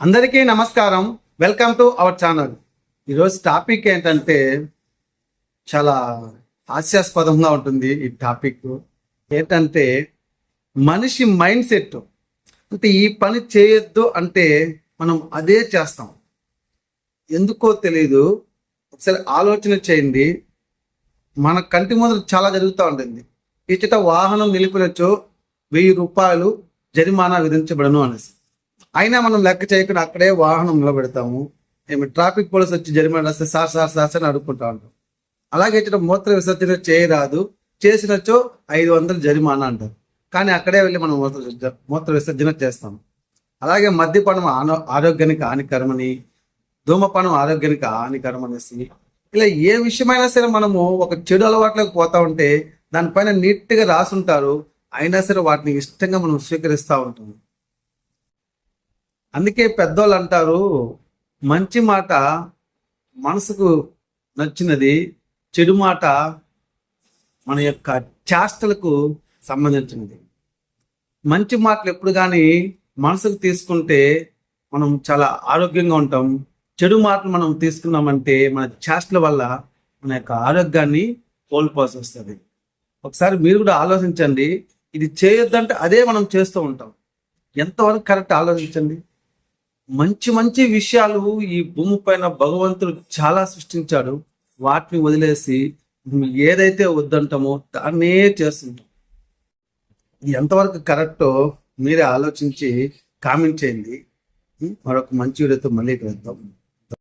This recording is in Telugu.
అందరికీ నమస్కారం. వెల్కమ్ టు అవర్ ఛానల్ ఈరోజు టాపిక్ ఏంటంటే చాలా హాస్యాస్పదంగా ఉంటుంది ఈ టాపిక్ ఏంటంటే మనిషి మైండ్ సెట్ అంటే ఈ పని చేయొద్దు అంటే మనం అదే చేస్తాం. ఎందుకో తెలియదు ఒకసారి ఆలోచన చేయండి. మన కంటి ముందు చాలా జరుగుతూ ఉంటుంది. ఇచ్చట వాహనం నిలిపినచో వెయ్యి రూపాయలు జరిమానా విధించబడను అనేసి. అయినా మనం లెక్క చేయకుండా అక్కడే వాహనం నిలబెడతాము. ఏమి ట్రాఫిక్ పోలీస్ వచ్చి జరిమానా రాస్తే సార్ సార్ సార్ అని అడుక్కుంటా ఉంటాం. అలాగే ఇచ్చిన మూత్ర విసర్జన చేయరాదు. చేసినచో ఐదు వందలు జరిమానా అంటారు. కానీ అక్కడే వెళ్ళి మనం మూత్ర మూత్ర విసర్జన చేస్తాం. అలాగే మద్యపానం ఆరోగ్యానికి హానికరమని ధూమపానం ఆరోగ్యానికి హానికరం అనేసి ఇలా ఏ విషయమైనా సరే మనము ఒక చెడు అలవాట్లోకి పోతా ఉంటే దానిపైన నీట్గా రాసుంటారు. అయినా సరే వాటిని ఇష్టంగా మనం స్వీకరిస్తూ ఉంటాము. అందుకే పెద్దోళ్ళు అంటారు మంచి మాట మనసుకు నచ్చినది చెడు మాట మన యొక్క చేష్టలకు సంబంధించినది. మంచి మాటలు ఎప్పుడు కానీ మనసుకు తీసుకుంటే మనం చాలా ఆరోగ్యంగా ఉంటాం. చెడు మాటలు మనం తీసుకున్నామంటే మన చేష్టల వల్ల మన యొక్క ఆరోగ్యాన్ని కోల్పోవాల్సి వస్తుంది. ఒకసారి మీరు కూడా ఆలోచించండి ఇది చేయొద్దంటే అదే మనం చేస్తూ ఉంటాం. ఎంతవరకు కరెక్ట్ ఆలోచించండి? మంచి మంచి విషయాలు ఈ భూమి పైన భగవంతుడు చాలా సృష్టించాడు. వాటిని వదిలేసి ఏదైతే వద్దంటామో దాన్నే చేస్తుంటాం. ఎంతవరకు కరెక్టో మీరే ఆలోచించి కామెంట్ చేయండి. మరొక మంచి వీడియోతో మళ్ళీ కలుద్దాం.